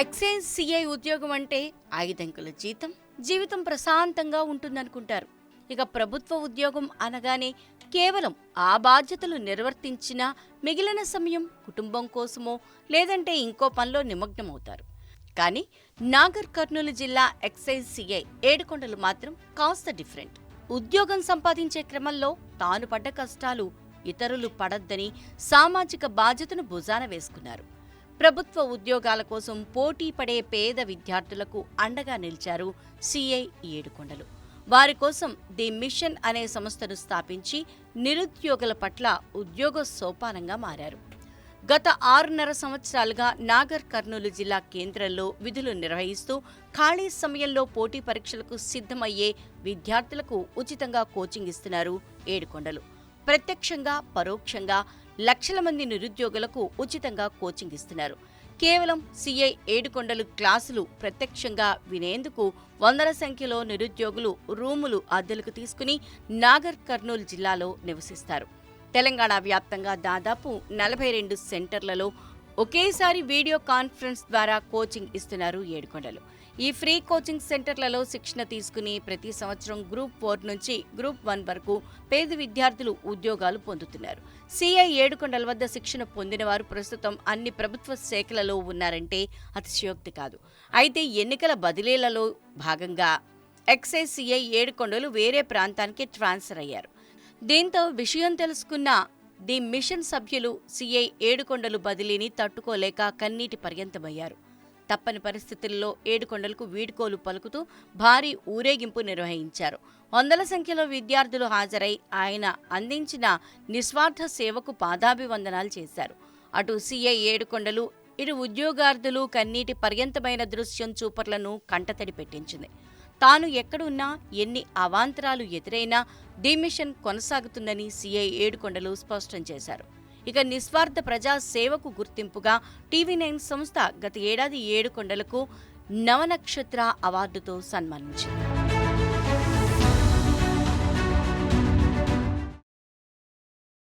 Excise CI ఉద్యోగం అంటే ఐదంకుల జీతం జీవితం ప్రశాంతంగా ఉంటుందనుకుంటారు. ఇక ప్రభుత్వ ఉద్యోగం అనగానే కేవలం ఆ బాధ్యతలు నిర్వర్తించినా మిగిలిన సమయం కుటుంబం కోసమో లేదంటే ఇంకో పనిలో నిమగ్నమవుతారు. కానీ నాగర్ కర్నూలు జిల్లా ఎక్సైజ్ సిఐ ఏడుకొండలు మాత్రం కాస్త డిఫరెంట్. ఉద్యోగం సంపాదించే క్రమంలో తాను పడ్డ కష్టాలు ఇతరులు పడద్దని సామాజిక బాధ్యతను భుజాన వేసుకున్నారు. ప్రభుత్వ ఉద్యోగాల కోసం పోటీ పడే పేద విద్యార్థులకు అండగా నిలిచారు సిఐ ఏడుకొండలు. వారి కోసం ది మిషన్ అనే సంస్థను స్థాపించి నిరుద్యోగుల పట్ల ఉద్యోగ సోపానంగా మారారు. గత ఆరున్నర సంవత్సరాలుగా నాగర్ కర్నూలు జిల్లా కేంద్రంలో విధులు నిర్వహిస్తూ ఖాళీ సమయంలో పోటీ పరీక్షలకు సిద్ధమయ్యే విద్యార్థులకు ఉచితంగా కోచింగ్ ఇస్తున్నారు ఏడుకొండలు. ప్రత్యక్షంగా పరోక్షంగా లక్షల మంది నిరుద్యోగులకు ఉచితంగా కోచింగ్ ఇస్తున్నారు. కేవలం సిఐ ఏడుకొండలు క్లాసులు ప్రత్యక్షంగా వినేందుకు వందల సంఖ్యలో నిరుద్యోగులు రూములు అద్దెలకు తీసుకుని నాగర్ కర్నూలు జిల్లాలో నివసిస్తారు. తెలంగాణ వ్యాప్తంగా దాదాపు నలభై రెండు సెంటర్లలో ఒకేసారి వీడియో కాన్ఫరెన్స్ ద్వారా కోచింగ్ ఇస్తున్నారు ఏడుకొండలు. ఈ ఫ్రీ కోచింగ్ సెంటర్లలో శిక్షణ తీసుకుని ప్రతి సంవత్సరం గ్రూప్ ఫోర్ నుంచి గ్రూప్ వన్ వరకు పేద విద్యార్థులు ఉద్యోగాలు పొందుతున్నారు. సిఐ ఏడుకొండల వద్ద శిక్షణ పొందిన వారు ప్రస్తుతం అన్ని ప్రభుత్వ శాఖలలో ఉన్నారంటే అతిశయోక్తి కాదు. అయితే ఎన్నికల బదిలీలలో భాగంగా ఎక్సైజ్ సిఐ ఏడుకొండలు వేరే ప్రాంతానికి ట్రాన్స్ఫర్ అయ్యారు. దీంతో విషయం తెలుసుకున్న ది మిషన్ సభ్యులు సిఐ ఏడుకొండలు బదిలీని తట్టుకోలేక కన్నీటి పర్యంతమయ్యారు. తప్పని పరిస్థితుల్లో ఏడుకొండలకు వీడ్కోలు పలుకుతూ భారీ ఊరేగింపు నిర్వహించారు. వందల సంఖ్యలో విద్యార్థులు హాజరై ఆయన అందించిన నిస్వార్థ సేవకు పాదాభివందనాలు చేశారు. అటు సిఐ ఏడుకొండలు ఇటు ఉద్యోగార్థులు కన్నీటి పర్యంతమైన దృశ్యం చూపర్లను కంటతడి పెట్టించింది. తాను ఎక్కడున్నా ఎన్ని అవాంతరాలు ఎదురైనా డిమిషన్ కొనసాగుతుందని సీఐ ఏడుకొండలు స్పష్టం చేశారు. ఇక నిస్వార్థ ప్రజా సేవకు గుర్తింపుగా టీవీ నైన్ సంస్థ గత ఏడాది ఏడుకొండలకు నవనక్షత్ర అవార్డుతో సన్మానించింది.